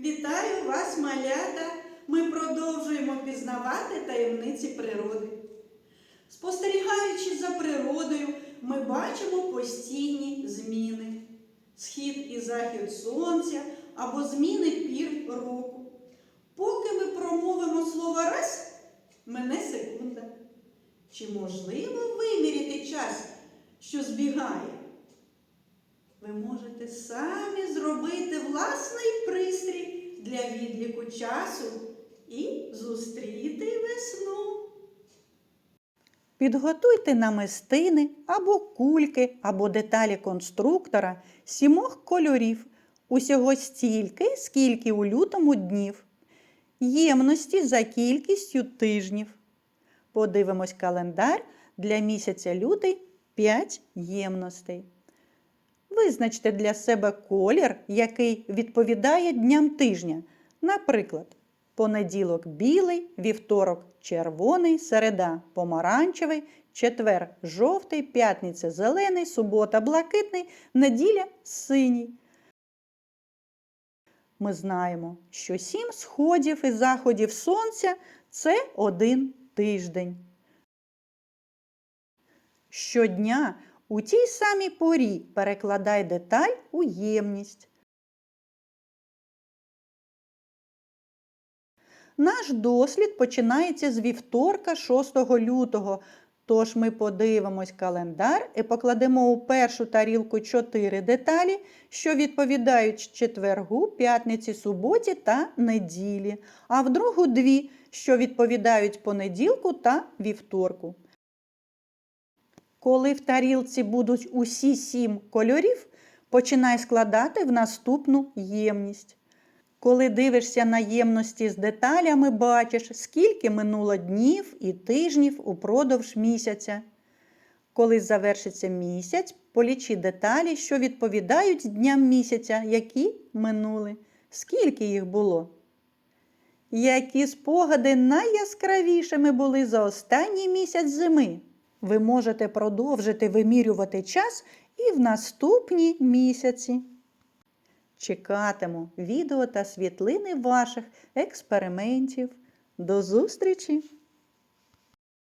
Вітаю вас, малята! Ми продовжуємо пізнавати таємниці природи. Спостерігаючи за природою, ми бачимо постійні зміни. Схід і захід сонця або зміни пір року. Поки ми промовимо слово раз, мине секунда. Чи можливо виміряти час, що збігає? Можете самі зробити власний пристрій для відліку часу і зустріти весну. Підготуйте намистини або кульки, або деталі конструктора сімох кольорів, усього стільки, скільки у лютому днів, ємності за кількістю тижнів. Подивимось календар для місяця лютий 5 ємностей. Визначте для себе колір, який відповідає дням тижня. Наприклад, понеділок білий, вівторок червоний, середа помаранчевий, четвер жовтий, п'ятниця зелений, субота блакитний, неділя синій. Ми знаємо, що сім сходів і заходів сонця це один тиждень. Щодня у тій самій порі перекладай деталь у ємність. Наш дослід починається з вівторка 6 лютого. Тож ми подивимось календар і покладемо у першу тарілку 4 деталі, що відповідають четвергу, п'ятниці, суботі та неділі, а в другу дві, що відповідають понеділку та вівторку. Коли в тарілці будуть усі сім кольорів, починай складати в наступну ємність. Коли дивишся на ємності з деталями, бачиш, скільки минуло днів і тижнів упродовж місяця. Коли завершиться місяць, полічи деталі, що відповідають дням місяця, які минули. Скільки їх було? Які спогади найяскравішими були за останній місяць зими? Ви можете продовжити вимірювати час і в наступні місяці. Чекатиму відео та світлини ваших експериментів. До зустрічі!